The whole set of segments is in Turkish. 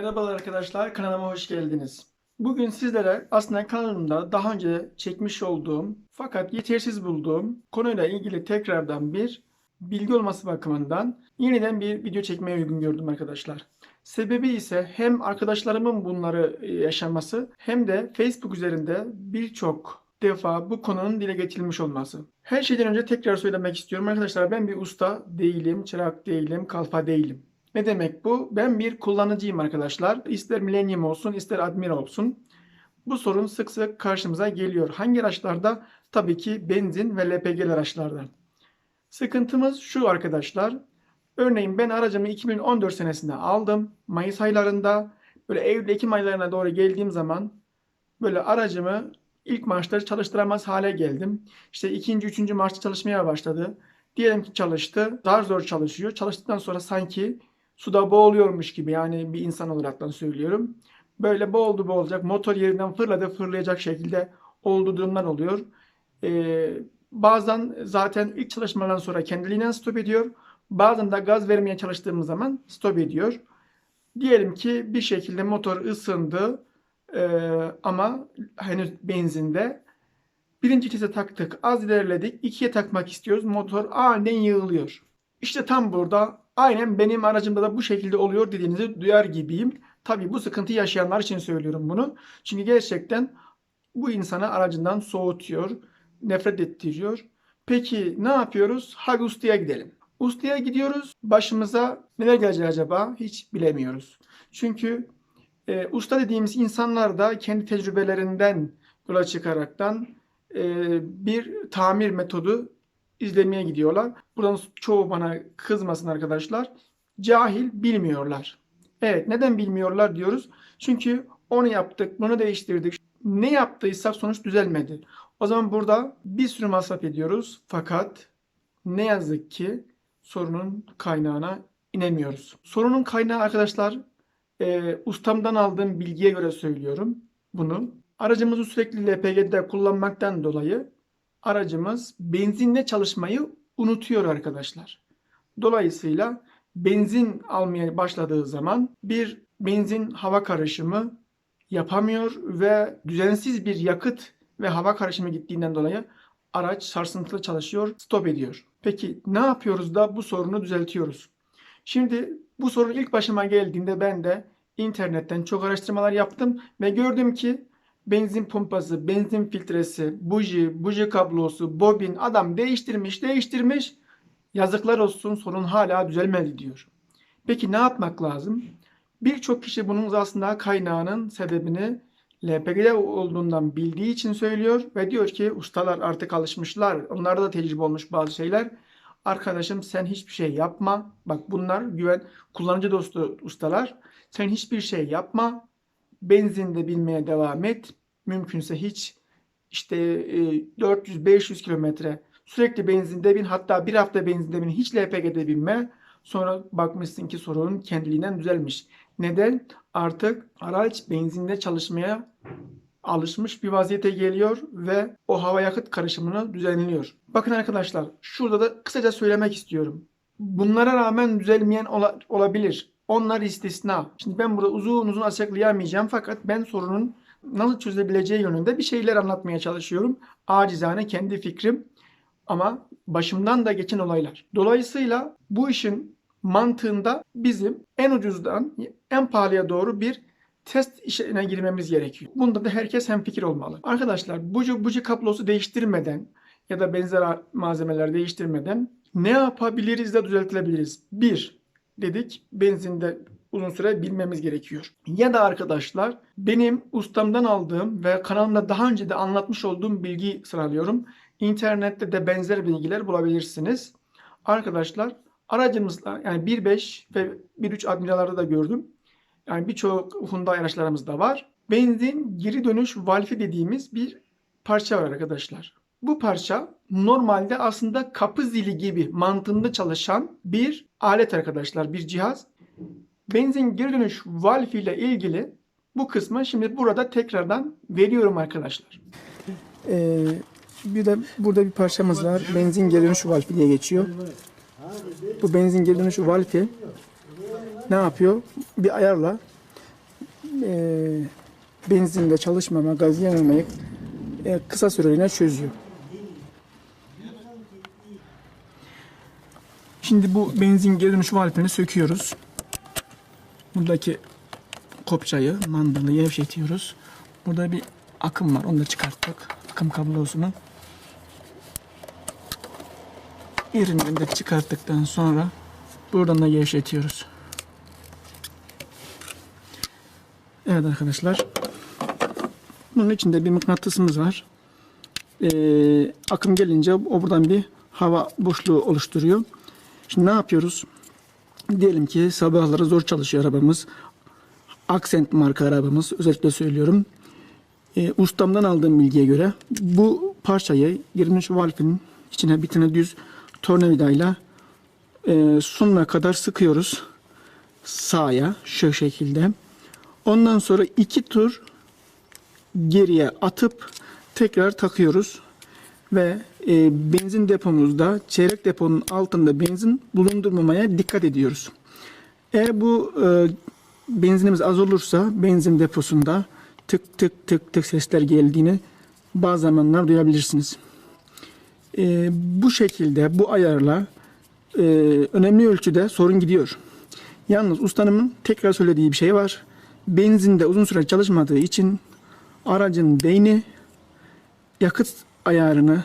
Merhabalar arkadaşlar, kanalıma hoş geldiniz. Bugün sizlere aslında kanalımda daha önce çekmiş olduğum fakat yetersiz bulduğum konuyla ilgili tekrardan bir bilgi olması bakımından yeniden bir video çekmeye uygun gördüm arkadaşlar. Sebebi ise hem arkadaşlarımın bunları e, yaşaması hem de Facebook üzerinde birçok defa bu konunun dile getirilmiş olması. Her şeyden önce tekrar söylemek istiyorum arkadaşlar ben bir usta değilim, çırak değilim, kalfa değilim. Ne demek bu? Ben bir kullanıcıyım arkadaşlar. İster Millennium olsun, ister Admira olsun. Bu sorun sık sık karşımıza geliyor. Hangi araçlarda? Tabii ki benzin ve LPG araçlarda. Sıkıntımız şu arkadaşlar. Örneğin ben aracımı 2014 senesinde aldım. Mayıs aylarında böyle Eylül-Ekim aylarına doğru geldiğim zaman böyle aracımı ilk marşları çalıştıramaz hale geldim. İşte ikinci, üçüncü marşta çalışmaya başladı. Diyelim ki çalıştı. Zar zor çalışıyor. Çalıştıktan sonra sanki suda boğuluyormuş gibi yani bir insan olaraktan söylüyorum. Böyle boğuldu boğulacak. Motor yerinden fırladı fırlayacak şekilde olduğu durumlar oluyor. Ee, bazen zaten ilk çalışmadan sonra kendiliğinden stop ediyor. Bazen de gaz vermeye çalıştığımız zaman stop ediyor. Diyelim ki bir şekilde motor ısındı ee, ama henüz benzinde. Birinci vitese taktık, az ilerledik. ikiye takmak istiyoruz. Motor aniden yığılıyor. İşte tam burada aynen benim aracımda da bu şekilde oluyor dediğinizi duyar gibiyim. Tabii bu sıkıntı yaşayanlar için söylüyorum bunu. Çünkü gerçekten bu insanı aracından soğutuyor, nefret ettiriyor. Peki ne yapıyoruz? Hadi ustaya gidelim. Ustaya gidiyoruz. Başımıza neler gelecek acaba? Hiç bilemiyoruz. Çünkü e, usta dediğimiz insanlar da kendi tecrübelerinden yola çıkaraktan e, bir tamir metodu izlemeye gidiyorlar. Buradan çoğu bana kızmasın arkadaşlar. Cahil bilmiyorlar. Evet neden bilmiyorlar diyoruz. Çünkü onu yaptık, bunu değiştirdik. Ne yaptıysak sonuç düzelmedi. O zaman burada bir sürü masraf ediyoruz. Fakat ne yazık ki sorunun kaynağına inemiyoruz. Sorunun kaynağı arkadaşlar e, ustamdan aldığım bilgiye göre söylüyorum bunu. Aracımızı sürekli LPG'de kullanmaktan dolayı aracımız benzinle çalışmayı unutuyor arkadaşlar. Dolayısıyla benzin almaya başladığı zaman bir benzin hava karışımı yapamıyor ve düzensiz bir yakıt ve hava karışımı gittiğinden dolayı araç sarsıntılı çalışıyor, stop ediyor. Peki ne yapıyoruz da bu sorunu düzeltiyoruz? Şimdi bu sorun ilk başıma geldiğinde ben de internetten çok araştırmalar yaptım ve gördüm ki benzin pompası, benzin filtresi, buji, buji kablosu, bobin adam değiştirmiş, değiştirmiş. Yazıklar olsun sorun hala düzelmedi diyor. Peki ne yapmak lazım? Birçok kişi bunun aslında kaynağının sebebini LPG'de olduğundan bildiği için söylüyor ve diyor ki ustalar artık alışmışlar. Onlarda da tecrübe olmuş bazı şeyler. Arkadaşım sen hiçbir şey yapma. Bak bunlar güven kullanıcı dostu ustalar. Sen hiçbir şey yapma. Benzinde bilmeye devam et. Mümkünse hiç işte 400-500 kilometre sürekli benzinde bin hatta bir hafta benzinde bin hiç LPG'de binme. Sonra bakmışsın ki sorun kendiliğinden düzelmiş. Neden? Artık araç benzinde çalışmaya alışmış bir vaziyete geliyor ve o hava yakıt karışımını düzenliyor. Bakın arkadaşlar şurada da kısaca söylemek istiyorum. Bunlara rağmen düzelmeyen ola, olabilir. Onlar istisna. Şimdi ben burada uzun uzun açıklayamayacağım fakat ben sorunun nasıl çözebileceği yönünde bir şeyler anlatmaya çalışıyorum. Acizane kendi fikrim ama başımdan da geçen olaylar. Dolayısıyla bu işin mantığında bizim en ucuzdan en pahalıya doğru bir test işine girmemiz gerekiyor. Bunda da herkes hemfikir olmalı. Arkadaşlar buji buji kablosu değiştirmeden ya da benzer malzemeler değiştirmeden ne yapabiliriz de düzeltilebiliriz? Bir, dedik benzinde uzun süre bilmemiz gerekiyor. Ya da arkadaşlar benim ustamdan aldığım ve kanalımda daha önce de anlatmış olduğum bilgi sıralıyorum. İnternette de benzer bilgiler bulabilirsiniz. Arkadaşlar aracımızda yani 1.5 ve 1.3 Admiral'larda da gördüm. Yani birçok Hyundai araçlarımızda var. Benzin geri dönüş valfi dediğimiz bir parça var arkadaşlar. Bu parça normalde aslında kapı zili gibi mantığında çalışan bir alet arkadaşlar, bir cihaz. Benzin geri dönüş valfi ile ilgili bu kısmı şimdi burada tekrardan veriyorum arkadaşlar. Ee, bir de burada bir parçamız var. Benzin geri dönüş valfi diye geçiyor. Bu benzin geri dönüş valfi ne yapıyor? Bir ayarla e, benzinde çalışmama, gaz yememeyi e, kısa süreliğine çözüyor. Şimdi bu benzin geri dönüş valfini söküyoruz. Buradaki kopçayı, mandalı gevşetiyoruz. Burada bir akım var. Onu da çıkarttık. Akım kablosunu. Yerinden de çıkarttıktan sonra buradan da gevşetiyoruz. Evet arkadaşlar. Bunun içinde bir mıknatısımız var. Ee, akım gelince o buradan bir hava boşluğu oluşturuyor. Şimdi ne yapıyoruz? Diyelim ki sabahları zor çalışıyor arabamız. Accent marka arabamız özellikle söylüyorum. Ee, ustamdan aldığım bilgiye göre bu parçayı girmiş valfin içine bir tane düz tornavidayla e, sonuna kadar sıkıyoruz. Sağa şu şekilde. Ondan sonra iki tur geriye atıp tekrar takıyoruz ve e, benzin depomuzda çeyrek deponun altında benzin bulundurmamaya dikkat ediyoruz. Eğer bu e, benzinimiz az olursa benzin deposunda tık tık tık tık sesler geldiğini bazı zamanlar duyabilirsiniz. E, bu şekilde bu ayarla e, önemli ölçüde sorun gidiyor. Yalnız ustanımın tekrar söylediği bir şey var. Benzinde uzun süre çalışmadığı için aracın beyni yakıt ayarını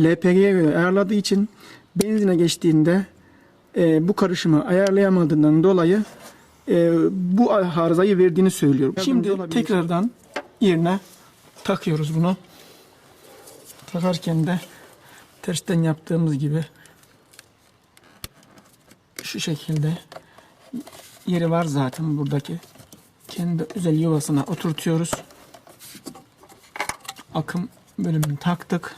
LPG'ye göre ayarladığı için benzine geçtiğinde e, bu karışımı ayarlayamadığından dolayı e, bu arızayı verdiğini söylüyor. Şimdi tekrardan yerine takıyoruz bunu. Takarken de tersten yaptığımız gibi şu şekilde yeri var zaten buradaki kendi özel yuvasına oturtuyoruz. Akım bölümünü taktık.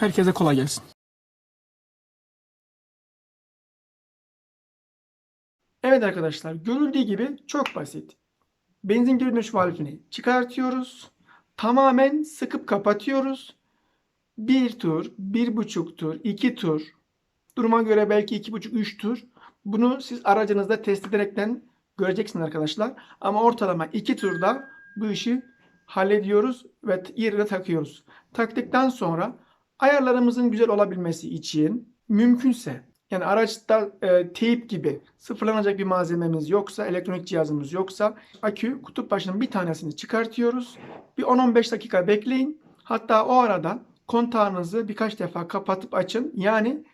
Herkese kolay gelsin. Evet arkadaşlar görüldüğü gibi çok basit. Benzin geri dönüş valvini çıkartıyoruz. Tamamen sıkıp kapatıyoruz. Bir tur, bir buçuk tur, iki tur, duruma göre belki iki buçuk, üç tur. Bunu siz aracınızda test ederekten göreceksiniz arkadaşlar. Ama ortalama iki turda bu işi hallediyoruz ve yerine takıyoruz. Taktıktan sonra ayarlarımızın güzel olabilmesi için mümkünse yani araçta e, teyip gibi sıfırlanacak bir malzememiz yoksa, elektronik cihazımız yoksa akü kutup başının bir tanesini çıkartıyoruz. Bir 10-15 dakika bekleyin. Hatta o arada kontağınızı birkaç defa kapatıp açın. Yani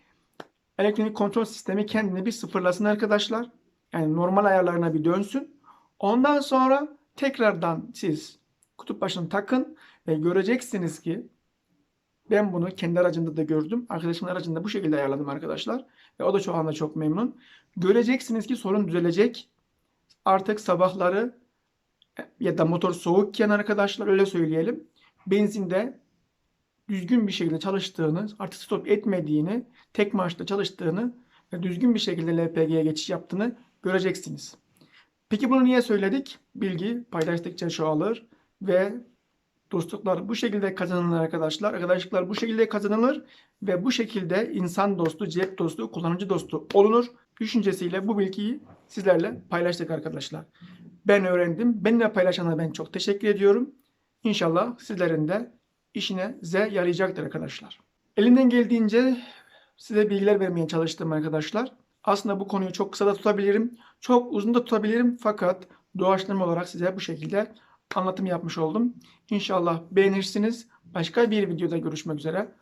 elektronik kontrol sistemi kendini bir sıfırlasın arkadaşlar. Yani normal ayarlarına bir dönsün. Ondan sonra tekrardan siz kutup başını takın ve göreceksiniz ki ben bunu kendi aracımda da gördüm. Arkadaşımın aracında bu şekilde ayarladım arkadaşlar. Ve o da şu anda çok memnun. Göreceksiniz ki sorun düzelecek. Artık sabahları ya da motor soğukken arkadaşlar öyle söyleyelim. Benzinde düzgün bir şekilde çalıştığını, artık stop etmediğini, tek marşta çalıştığını ve düzgün bir şekilde LPG'ye geçiş yaptığını göreceksiniz. Peki bunu niye söyledik? Bilgi paylaştıkça çoğalır ve dostluklar bu şekilde kazanılır arkadaşlar. Arkadaşlıklar bu şekilde kazanılır ve bu şekilde insan dostu, cep dostu, kullanıcı dostu olunur. Düşüncesiyle bu bilgiyi sizlerle paylaştık arkadaşlar. Ben öğrendim. Benimle paylaşana ben çok teşekkür ediyorum. İnşallah sizlerin de işine Z yarayacaktır arkadaşlar. Elimden geldiğince size bilgiler vermeye çalıştım arkadaşlar. Aslında bu konuyu çok kısa da tutabilirim. Çok uzun da tutabilirim. Fakat doğaçlama olarak size bu şekilde anlatım yapmış oldum. İnşallah beğenirsiniz. Başka bir videoda görüşmek üzere.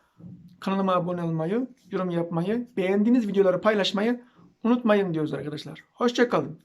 Kanalıma abone olmayı, yorum yapmayı, beğendiğiniz videoları paylaşmayı unutmayın diyoruz arkadaşlar. Hoşçakalın.